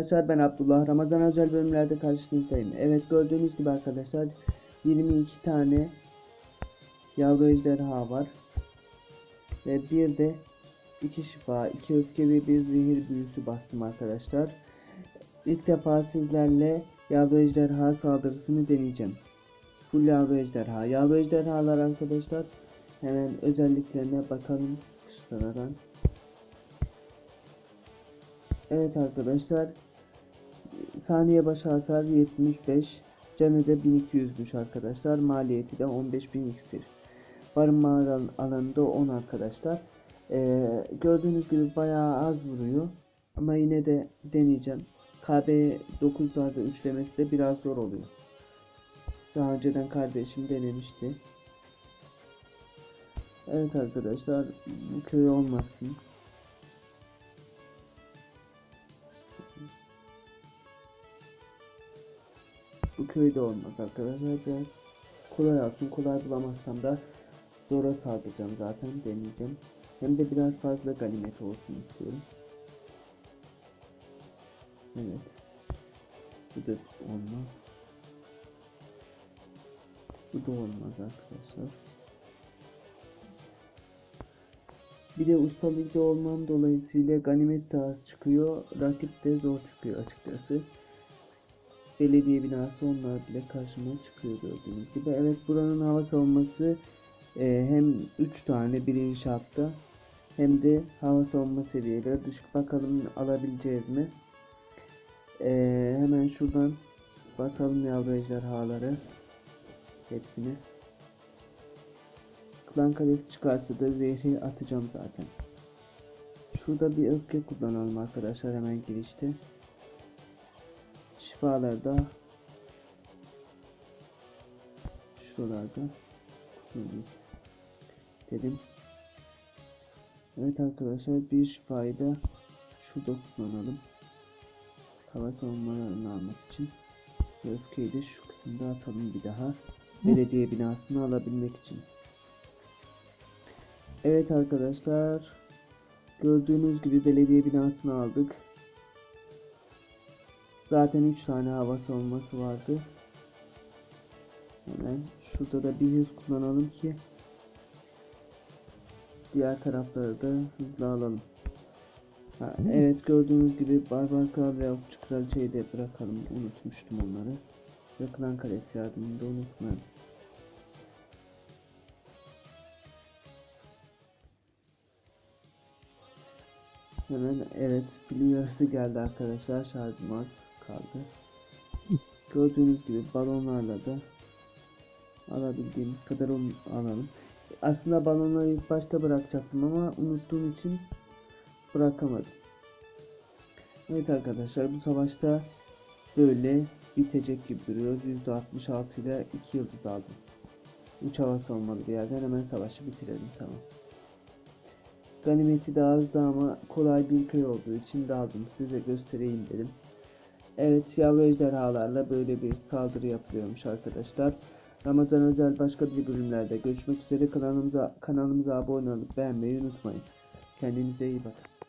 arkadaşlar ben Abdullah. Ramazan özel bölümlerde karşınızdayım. Evet gördüğünüz gibi arkadaşlar 22 tane yavru ejderha var. Ve bir de iki şifa, iki öfke ve bir zehir büyüsü bastım arkadaşlar. İlk defa sizlerle yavru ejderha saldırısını deneyeceğim. Full yavru ejderha. Yavru ejderhalar arkadaşlar hemen özelliklerine bakalım kışlanadan. Evet arkadaşlar saniye başı hasar 75 canı da 1200'müş arkadaşlar. Maliyeti de 15000 iksir. Barınma alan- alanında 10 arkadaşlar. Ee, gördüğünüz gibi bayağı az vuruyor. Ama yine de deneyeceğim. KB 9'larda üçlemesi de biraz zor oluyor. Daha önceden kardeşim denemişti. Evet arkadaşlar köy olmasın Bu köyde olmaz arkadaşlar. Biraz kolay olsun. Kolay bulamazsam da zora saldıracağım zaten deneyeceğim. Hem de biraz fazla ganimet olsun istiyorum. Evet. Bu da olmaz. Bu da olmaz arkadaşlar. Bir de usta ligde olmam dolayısıyla ganimet de az çıkıyor. Rakip de zor çıkıyor açıkçası belediye binası onlar bile karşıma çıkıyor gördüğünüz gibi. Evet buranın hava savunması e, hem 3 tane bir inşaatta hem de hava savunma seviyeleri düşük. Bakalım alabileceğiz mi? E, hemen şuradan basalım yavru ejderhaları hepsini. Klan kalesi çıkarsa da zehri atacağım zaten. Şurada bir öfke kullanalım arkadaşlar hemen girişte şifalarda şuralarda kullanayım dedim. Evet arkadaşlar bir şifayı da şurada kullanalım. Hava savunmalarını almak için. Ve öfkeyi de şu kısımda atalım bir daha. Belediye binasını alabilmek için. Evet arkadaşlar. Gördüğünüz gibi belediye binasını aldık. Zaten 3 tane hava savunması vardı. Hemen şurada da bir hız kullanalım ki diğer tarafları da hızlı alalım. Ha, evet gördüğünüz gibi Barbar Kral ve Okçu Kraliçeyi de bırakalım. Unutmuştum onları. Klan Kalesi yardımını da unutmayalım. Hemen evet bilim yarısı geldi arkadaşlar şarjım az kaldı. Gördüğünüz gibi balonlarla da alabildiğimiz kadar alalım. Aslında balonları ilk başta bırakacaktım ama unuttuğum için bırakamadım. Evet arkadaşlar bu savaşta böyle bitecek gibi duruyor. %66 ile 2 yıldız aldım. 3 hava savunmalı bir yerden hemen savaşı bitirelim tamam. Ganimeti de azdı ama kolay bir köy olduğu için daldım. Size göstereyim dedim. Evet yavru ejderhalarla böyle bir saldırı yapılıyormuş arkadaşlar. Ramazan özel başka bir bölümlerde görüşmek üzere kanalımıza kanalımıza abone olup beğenmeyi unutmayın. Kendinize iyi bakın.